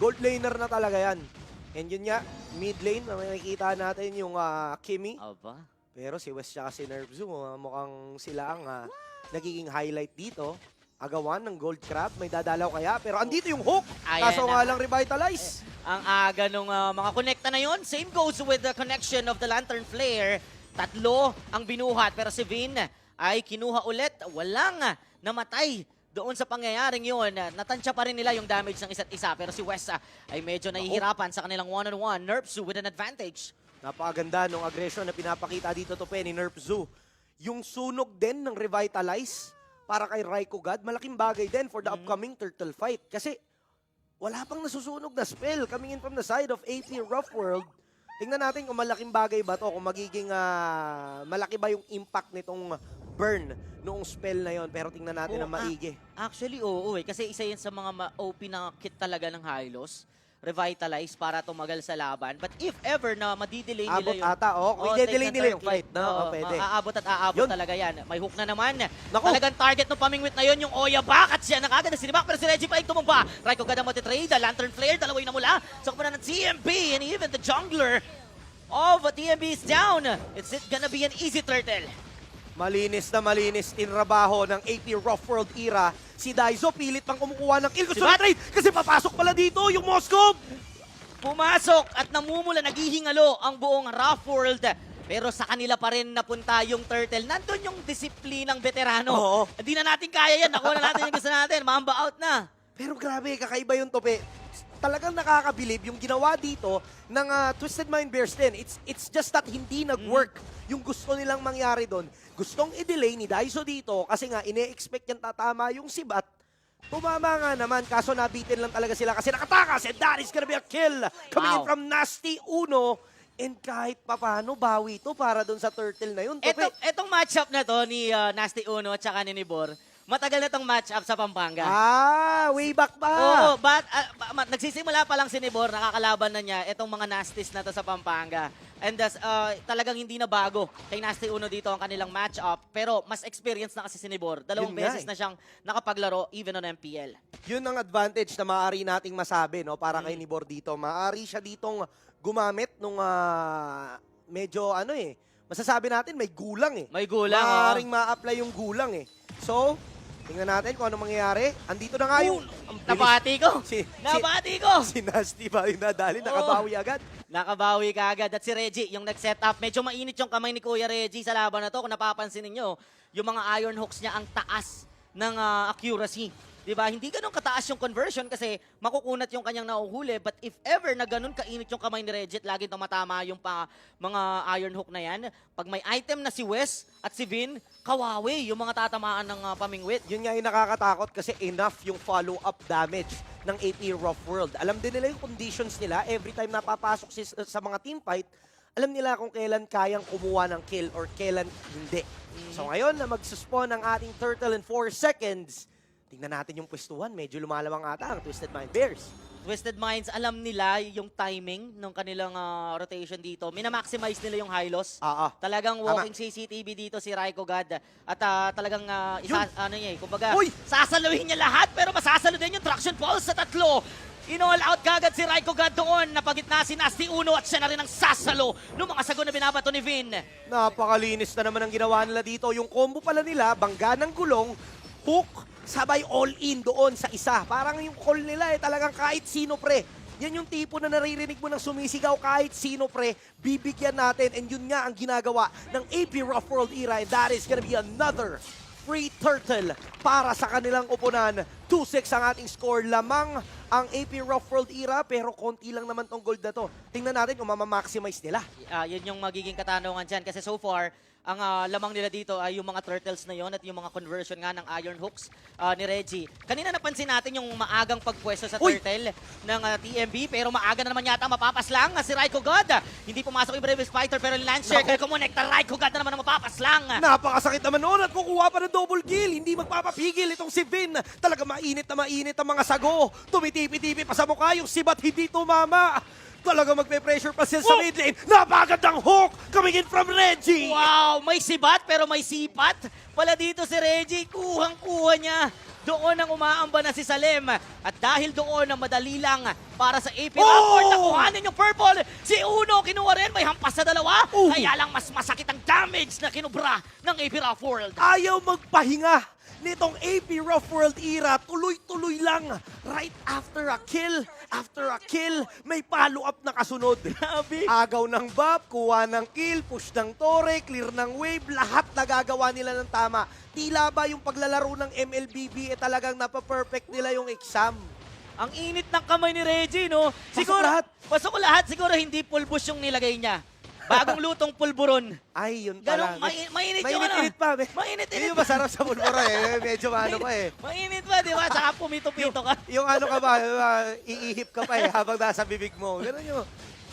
Gold laner na talaga yan. And yun nga, mid lane, na makikita natin yung ah, Kimi. Aba. Pero si West tsaka si Nervzu, ah, mukhang sila ang ah, nagiging highlight dito. Agawan ng Gold Crab, may dadalaw kaya. Pero andito yung hook. Ayan Kaso na. nga lang revitalize. Ang aga nung ah, mga konekta na yon. Same goes with the connection of the Lantern Flare. Tatlo ang binuhat pero si Vin ay kinuha ulit. Walang namatay doon sa pangyayaring yun. Ah, Natansya pa rin nila yung damage ng isa't isa pero si West ah, ay medyo nahihirapan sa kanilang one-on-one. Nerpsu with an advantage. Napakaganda ng aggression na pinapakita dito to Nerf Zoo. Yung sunog din ng revitalize para kay Raiko God, malaking bagay din for the Mhm. upcoming turtle fight. Kasi wala pang nasusunog na spell coming in from the side of AP Rough World. Tingnan natin kung malaking bagay ba to, kung magiging ah, malaki ba yung impact nitong burn noong spell na yon. Pero tingnan natin Oo, ang ah, maigi. Actually, oo eh. Kasi isa yun sa mga ma- OP na kit talaga ng Hylos. Revitalize para tumagal sa laban. But if ever na madidelay nila Abot yung... ata, oh. Kung Oh, i-delay nila yung fight, no? Oh, pwede. Aabot at aabot Yun. talaga yan. May hook na naman. Naku! Talagang target ng pamingwit na yun, yung Oya Bakat siya. Nakagad na sinibak, pero si Reggie pa yung tumumba. Raiko Gada mo titrade, the Lantern Flare, dalawa yung namula. Sa kumpanan ng TMB, and even the jungler of TMB is down. It's it gonna be an easy turtle. Malinis na malinis tinrabaho ng AP Rough World era. Si Daizo pilit pang kumukuha ng kill. Gusto Diba? na trade kasi papasok pala dito yung Moscow. Pumasok at namumula, naghihingalo ang buong Rough World. Pero sa kanila pa rin napunta yung turtle. Nandun yung disiplinang veterano. Oo. Hindi na natin kaya yan. Nakuha na natin yung gusto natin. Mamba out na. Pero grabe, kakaiba yung tope. Talagang nakakabilib yung ginawa dito ng ah, Twisted Mind Bears din. It's, it's just that hindi nag-work yung gusto nilang mangyari doon. Gustong i-delay ni Daiso dito kasi nga ine-expect yan tatama yung sibat. Tumama nga naman, kaso nabitin lang talaga sila kasi nakatakas and that is gonna be a kill coming in Wow. from Nasty Uno. And kahit papano, bawi to para doon sa turtle na yun. Eto, etong matchup na to ni uh, Nasty Uno at saka ni Nibor, matagal na tong matchup sa Pampanga. Ah, way back pa. Oo, but ah, ba- ma- nagsisimula pa lang si Nibor, nakakalaban na niya itong mga Nasties na to sa Pampanga. And thus, ah, talagang hindi na bago kay Nasty Uno dito ang kanilang matchup. Pero mas experience na kasi si Nibor. Dalawang Yun beses eh. na siyang nakapaglaro even on MPL. Yun ang advantage na maaari nating masabi no para Mm. kay Nibor dito. Maaari siya ditong gumamit nung ah, medyo ano eh. Masasabi natin may gulang eh. May gulang, oh. Maaaring ma-apply yung gulang eh. So, tingnan natin kung ano mangyayari. Andito na nga yung... ang bilis. Nabati ko! Si, Nabati ko! si Nasty ba yung nadali? Oo. Nakabawi agad. Nakabawi ka agad. At si Reggie, yung nag-set up. Medyo mainit yung kamay ni Kuya Reggie sa laban na to. Kung napapansin ninyo, yung mga iron hooks niya ang taas ng ah, accuracy. Di ba? Hindi ganun kataas yung conversion kasi makukunat yung kanyang nauhuli. But if ever na ganun kainit yung kamay ni Reggie at laging tumatama yung pa, mga iron hook na yan, pag may item na si Wes at si Vin, kawawi yung mga tatamaan ng ah, pamingwit. Yun nga yung nakakatakot kasi enough yung follow-up damage ng AP Rough World. Alam din nila yung conditions nila every time napapasok si, sa mga team fight, alam nila kung kailan kayang kumuha ng kill or kailan hindi. So ngayon na magsuspawn ang ating turtle in 4 seconds, tingnan natin yung pwestuhan. Medyo lumalawang ata ang Twisted Mind Bears. Twisted Minds, alam nila yung timing ng kanilang ah, rotation dito. Minamaximize nila yung high loss. Ah, ah. Talagang Tama. walking CCTV dito si Raiko God. At ah, talagang ah, isa, ano niya eh, kumbaga, Uy! sasaluhin niya lahat pero masasalo din yung traction pulse sa tatlo. In-all out kagad si Raiko God doon. Napagitna si Nasty Uno at siya na rin ang sasalo ng mga sagon na binabato ni Vin. Napakalinis na naman ang ginawa nila dito. Yung combo pala nila, bangga ng gulong, hook, sabay all-in doon sa isa. Parang yung call nila eh, talagang kahit sino pre. Yan yung tipo na naririnig mo ng sumisigaw kahit sino pre, bibigyan natin. And yun nga ang ginagawa ng AP Rough World era. And that is gonna be another free turtle para sa kanilang upunan. 2-6 ang ating score. Lamang ang AP Rough World era pero konti lang naman tong gold na to. Tingnan natin kung mamamaximize nila. Ah, yun yung magiging katanungan dyan. Kasi so far, ang ah, lamang nila dito ay yung mga turtles na yon at yung mga conversion nga ng iron hooks ah, ni Reggie. Kanina napansin natin yung maagang pagpwesto sa Uy! turtle ng ah, TMB pero maaga na naman yata mapapaslang ah, si Raiko God. hindi pumasok yung Brevis Fighter pero yung Lancer kaya kumonekta Raiko God na naman ang mapapaslang. Napakasakit naman noon at kukuha pa ng double kill. Hindi magpapapigil itong si Vin. Talaga mainit na mainit ang mga sago. Tumitipi-tipi pa sa mukha yung sibat hindi tumama. Talaga magpe-pressure pa sila sa mid lane. Napakagandang hook coming in from Reggie. Wow! May sibat pero may sipat. Pala dito si Reggie, kuhang-kuha niya doon ang umaamba na si Salem. At dahil doon ang madali lang para sa AP Oh! Rapport na kuhanin yung purple. Si Uno kinuha rin, may hampas sa dalawa. Oh! Kaya lang mas masakit ang damage na kinubra ng AP Rapport. Ayaw magpahinga nitong AP Rough World era. Tuloy-tuloy lang. Right after a kill, after a kill, may follow-up na kasunod. Grabe. Agaw ng buff, kuha ng kill, push ng tore, clear ng wave, lahat nagagawa nila ng tama. Tila ba yung paglalaro ng MLBB eh talagang napaperfect nila yung exam. Ang init ng kamay ni Reggie, no? Pasok Siguro, lahat. Pasok lahat. Siguro hindi pulbos yung nilagay niya. Bagong lutong pulburon. Ay, yun Ganong pala. mai- mainit yung ano. Mainit-init pa. May- Mainit-init yung masarap sa bulbura eh. Medyo ano pa eh. Mainit pa, di ba? Tsaka pumito-pito ka. Yung ano ka ba, uh, iihip ka pa eh habang nasa bibig mo. Ganun yun.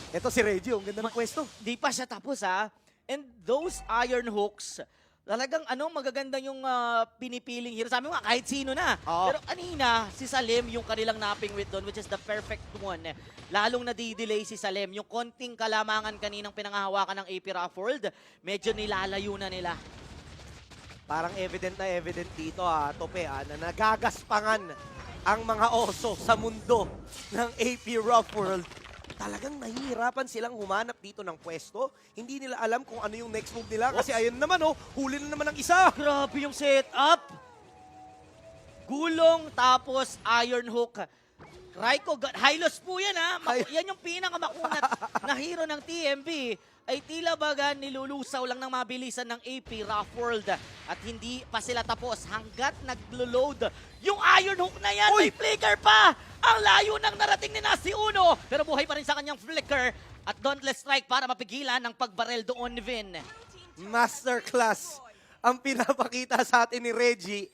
Ito si Reggie, ang ganda ng pwesto. Di pa siya tapos, ha? And those iron hooks, talagang ano, magaganda yung ah, pinipiling hero. Sabi mo nga, kahit sino na. Oo. Pero kanina, si Salim yung kanilang napping with doon, which is the perfect one. Lalong nadidelay si Salim. Yung konting kalamangan kaninang pinangahawakan ng AP Rafford, medyo nilalayo na nila. Parang evident na evident dito ah, Tope ah, na nagagaspangan ang mga oso sa mundo ng AP Rough World. Talagang nahihirapan silang humanap dito ng pwesto. Hindi nila alam kung ano yung next move nila kasi ayun naman oh, huli na naman ang isa. Grabe yung setup. Gulong tapos iron hook. Raiko, Hylos po yan ha. Hy- yan yung pinakamakunat na hero ng TMB. Ay tila baga nilulusaw lang ng mabilisan ng AP Rough World. At hindi pa sila tapos hanggat naglo-load. Yung iron hook na yan, Uy! may flicker pa! Ang layo ng narating ni Nasi Uno. Pero buhay pa rin sa kanyang flicker. At dauntless strike para mapigilan ang pagbarel doon ni Vin. Masterclass ang pinapakita sa atin ni Reggie.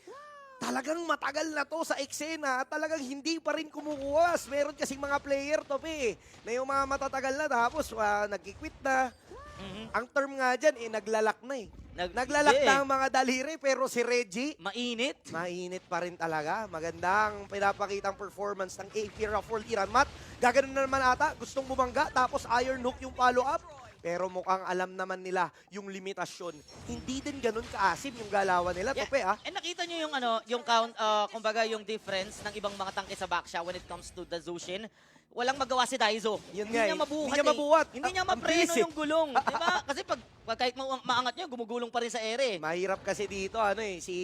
Talagang matagal na to sa eksena at talagang hindi pa rin kumukuwas. Meron kasing mga player to eh, na yung mga matatagal na tapos uh, nag-quit na. Mhm. Ang term nga dyan, eh, naglalak na eh. Nag- Naglalak Hindi na eh. ang mga daliri pero si Reggie, Mainit. mainit pa rin talaga. Magandang pinapakitang performance ng AP Rafford Iran. Matt, gaganon na naman ata. Gustong bumangga tapos iron hook yung follow-up. Pero mukhang alam naman nila yung limitasyon. Hindi din ganun kaasim yung galawan nila. Yeah, Tope ah. And nakita nyo yung ano, yung count, uh, kumbaga yung difference ng ibang mga tangke sa Baksha when it comes to the Zushin. Walang magawa si Daizo. Yun hindi nga niya eh. mabuhat. Hindi niya eh. mabuhat. Hindi niya mapreno eh. yung gulong. di ba? Kasi pag, pag kahit ma- maangat niya, gumugulong pa rin sa ere. Mahirap kasi dito, ano eh, si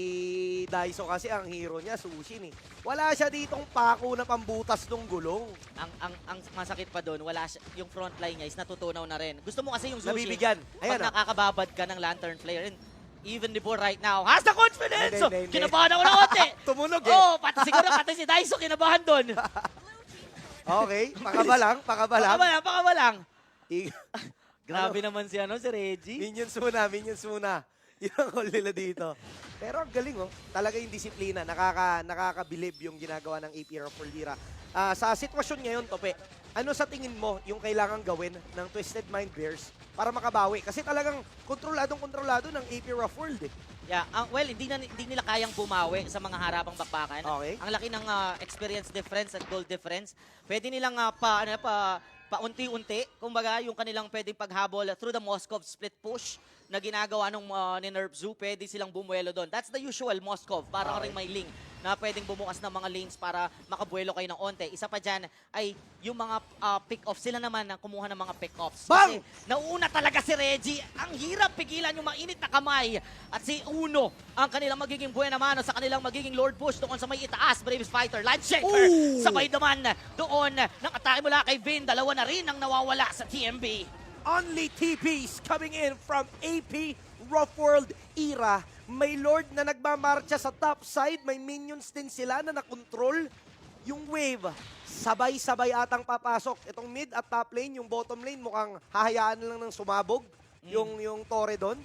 Daiso kasi ang hero niya, Sushin eh. Wala siya ditong pako na pambutas ng gulong. Ang, ang, ang masakit pa doon, wala siya, yung front line niya is natutunaw na rin. Gusto mo kasi yung Zushin, Nabibigyan. pag Ayan ah. nakakababad ka ng Lantern Flare, and even before right now, has the confidence! Hindi, hindi, hindi. Kinabahan ako ng konti. Tumunog eh. oh, pati siguro pati si Daiso kinabahan doon. Okay, pakabalang, pakabalang. Pakabalang, pakabalang. I- Grabe naman si ano, si Reggie. Minions muna, minions muna. Yun ang call nila dito. Pero ang galing oh. Talaga yung disiplina. Nakaka, nakakabilib yung ginagawa ng AP Rafford Lira. Ah, sa sitwasyon ngayon, Tope, ano sa tingin mo yung kailangan gawin ng Twisted Mind Bears para makabawi? Kasi talagang kontroladong-kontrolado ng AP Rafford eh. Yeah, ang well, hindi, na, hindi nila kayang bumawi sa mga harapang bakbakan. Okay. Ang laki ng ah, experience difference at goal difference. Pwede nilang ah, pa ano pa paunti-unti, kumbaga yung kanilang pwedeng paghabol through the Moskov split push na ginagawa ng uh, ni Nerf Zoo, pwede silang bumuelo doon. That's the usual Moskov, para Okay. ring may link na pwedeng bumukas ng mga lanes para makabuelo kayo ng onte. Isa pa dyan ay yung mga ah, pick-off. Sila naman na kumuha ng mga pick-offs. Bang! Kasi Nauuna talaga si Reggie. Ang hirap pigilan yung mainit na kamay. At si Uno, ang kanilang magiging buena mano sa kanilang magiging Lord Push doon sa may itaas. Braves Fighter, Light Shaker. Ooh! Sabay naman doon ng atake mula kay Vin. Dalawa na rin ang nawawala sa TMB. Only TPs coming in from AP Rough World era. May Lord na nagmamarcha sa top side. May minions din sila na nakontrol yung wave. Sabay-sabay atang papasok. Itong mid at top lane, yung bottom lane mukhang hahayaan lang ng sumabog. Yung, yung tore doon.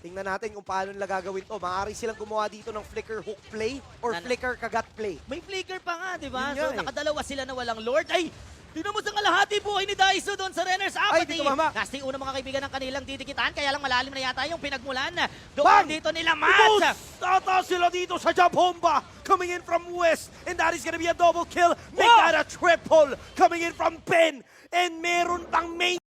Tingnan natin kung paano nila gagawin to. Maaari silang gumawa dito ng flicker hook play or flicker kagat play. May flicker pa nga, di ba? So eh. nakadalawa sila na walang Lord. Ay! Tingnan mo sa kalahati buhay ni Daiso doon sa Renner's Ay, Apathy. di tumama. Nasty una mga kaibigan ng kanilang didikitan, kaya lang malalim na yata yung pinagmulan. Doon Bang! dito nila, Matt! Boost! Tata sila dito sa Jabomba coming in from West and that is gonna be a double kill. Make Wow! that a triple coming in from Ben and meron pang main